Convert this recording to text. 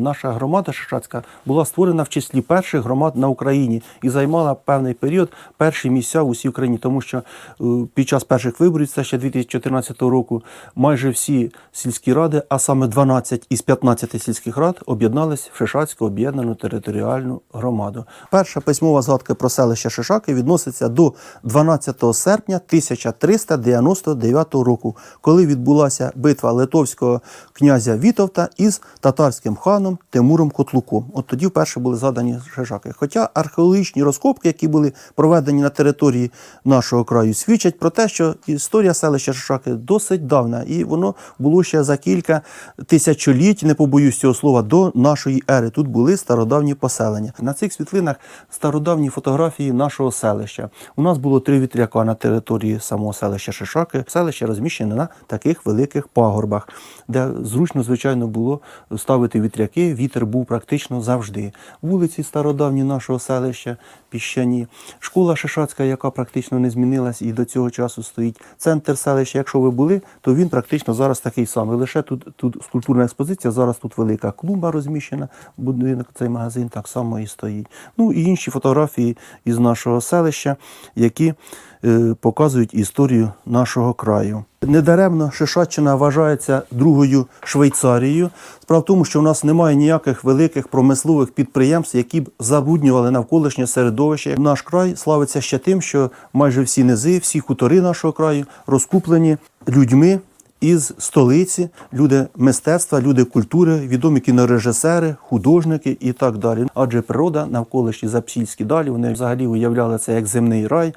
Наша громада Шишацька була створена в числі перших громад на Україні і займала певний період перші місця в усій Україні, тому що е, під час перших виборів, це ще 2014 року, майже всі сільські ради, а саме 12 із 15 сільських рад, об'єднались в Шишацьку об'єднану територіальну громаду. Перша письмова згадка про селище Шишаки відноситься до 12 серпня 1399 року, коли відбулася битва литовського князя Вітовта із татарським ханом Тимуром Котлуком. От тоді вперше були задані Шишаки. Хоча археологічні розкопки, які були проведені на території нашого краю, свідчать про те, що історія селища Шишаки досить давна, і воно було ще за кілька тисячоліть, не побоюсь цього слова, до нашої ери. Тут були стародавні поселення. На цих світлинах стародавні фотографії нашого селища. У нас було три вітряка на території самого селища Шишаки. Селище розміщене на таких великих пагорбах, де зручно, звичайно, було ставити вітряки. Вітер був практично завжди. Вулиці стародавні нашого селища, піщані, школа Шишацька, яка практично не змінилась і до цього часу стоїть. Центр селища. Якщо ви були, то він практично зараз такий самий. Лише тут, тут скульптурна експозиція. Зараз тут велика клумба розміщена. Будинок цей магазин так само і стоїть. Ну і інші фотографії із нашого селища, які показують історію нашого краю. Недаремно Шишаччина вважається другою Швейцарією. Справа в тому, що в нас немає ніяких великих промислових підприємств, які б забруднювали навколишнє середовище. Наш край славиться ще тим, що майже всі низи, всі хутори нашого краю розкуплені людьми. Із столиці люди мистецтва, люди культури, відомі кінорежисери, художники і так далі. Адже природа навколишні запсільські далі вони взагалі уявляли це як земний рай.